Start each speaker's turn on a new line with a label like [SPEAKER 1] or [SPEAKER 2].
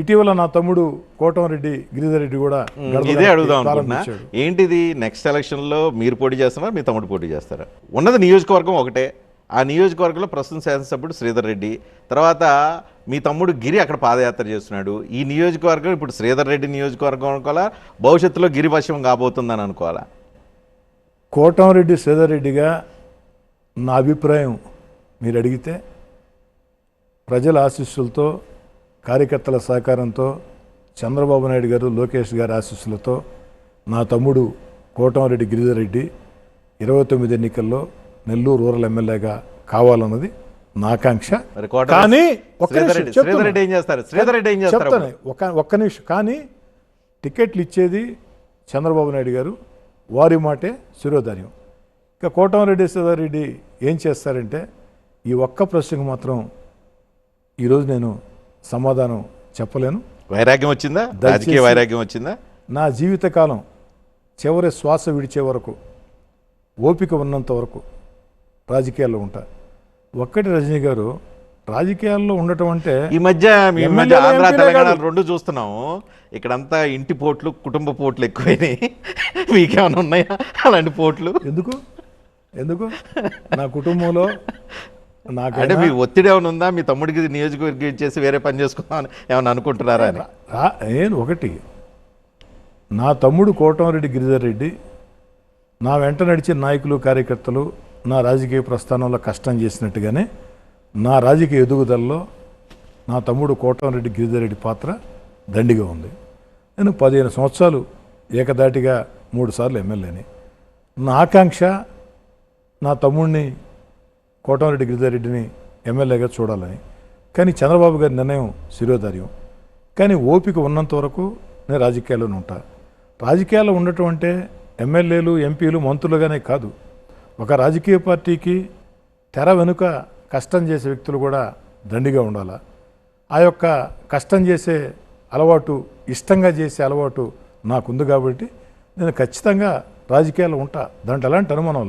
[SPEAKER 1] ఇటీవల నా తమ్ముడు కోటంరెడ్డి గిరిధర్ రెడ్డి కూడా
[SPEAKER 2] ఇదే అడుగుదాం
[SPEAKER 1] ప్రారంభించాడు
[SPEAKER 2] ఏంటిది? నెక్స్ట్ ఎలక్షన్లో మీరు పోటీ చేస్తున్నారా? మీ తమ్ముడు పోటీ చేస్తారా? ఉన్నది నియోజకవర్గం ఒకటే. ఆ నియోజకవర్గంలో ప్రస్తుతం శాసనసభ్యుడు శ్రీధర్ రెడ్డి తర్వాత మీ తమ్ముడు గిరి అక్కడ పాదయాత్ర చేస్తున్నాడు. ఈ నియోజకవర్గం ఇప్పుడు శ్రీధర్ రెడ్డి నియోజకవర్గం అనుకోవాలా? భవిష్యత్తులో గిరి వశం కాబోతుందని అనుకోవాలా?
[SPEAKER 1] కోటంరెడ్డి శ్రీధర్ రెడ్డిగా నా అభిప్రాయం మీరు అడిగితే ప్రజల ఆశీస్సులతో కార్యకర్తల సహకారంతో చంద్రబాబు నాయుడు గారు లోకేష్ గారి ఆశీస్సులతో నా తమ్ముడు కోటంరెడ్డి గిరిధర్ రెడ్డి ఇరవై తొమ్మిది ఎన్నికల్లో నెల్లూరు రూరల్ ఎమ్మెల్యేగా కావాలన్నది నా ఆకాంక్ష. కానీ చెప్తాను ఒక్క నిమిషం. కానీ టికెట్లు ఇచ్చేది చంద్రబాబు నాయుడు గారు. వారి మాటే శిరోధార్యం. ఇక కోటమిరెడ్డి రెడ్డి ఏం చేస్తారంటే ఈ ఒక్క ప్రశ్నకు మాత్రం ఈరోజు నేను సమాధానం చెప్పలేను.
[SPEAKER 2] వైరాగ్యం వచ్చిందా? రాజకీయ వైరాగ్యం వచ్చిందా?
[SPEAKER 1] నా జీవితకాలం చివరి శ్వాస విడిచే వరకు ఓపిక ఉన్నంత వరకు రాజకీయాల్లో ఉంటా. ఒక్కటి రజనీ గారు రాజకీయాల్లో ఉండటం అంటే
[SPEAKER 2] ఈ మధ్య మధ్య ఆంధ్ర తెలంగాణ. రెండు చూస్తున్నాము ఇక్కడంతా ఇంటి పోట్లు కుటుంబ పోట్లు ఎక్కువైనాయి. మీకేమైనా ఉన్నాయా? అలాంటి పోట్లు?
[SPEAKER 1] ఎందుకు? ఎందుకు? నా కుటుంబంలో
[SPEAKER 2] అంటే మీ ఒత్తిడి ఏమైనా ఉందా? మీ తమ్ముడికి నియోజకవర్గం ఇచ్చేసి వేరే పని చేసుకుందామని ఏమైనా అనుకుంటున్నారా అని?
[SPEAKER 1] నేను ఒకటి. నా తమ్ముడు కోటంరెడ్డి గిరిధర్ రెడ్డి. నా వెంట నడిచిన నాయకులు కార్యకర్తలు నా రాజకీయ ప్రస్థానంలో కష్టం చేసినట్టుగానే నా రాజకీయ ఎదుగుదలలో నా తమ్ముడు కోటంరెడ్డి గిరిధర్ రెడ్డి పాత్ర దండిగా ఉంది. నేను పదిహేను సంవత్సరాలు ఏకదాటిగా మూడు సార్లు ఎమ్మెల్యేని. నా ఆకాంక్ష నా తమ్ముడిని కోటమిరెడ్డి గిరిధర్ రెడ్డిని ఎమ్మెల్యేగా చూడాలని. కానీ చంద్రబాబు గారి నిర్ణయం శిరోధార్యం. కానీ ఓపిక ఉన్నంత వరకు నేను రాజకీయాల్లోనే ఉంటా. రాజకీయాల్లో ఉండటం అంటే ఎమ్మెల్యేలు ఎంపీలు మంత్రులుగానే కాదు. ఒక రాజకీయ పార్టీకి తెర వెనుక కష్టం చేసే వ్యక్తులు కూడా దండిగా ఉండాలా? ఆ యొక్క కష్టం చేసే అలవాటు ఇష్టంగా చేసే అలవాటు నాకుంది కాబట్టి నేను ఖచ్చితంగా రాజకీయాల్లో ఉంటా. దాంట్లో ఎలాంటి అనుమానం లే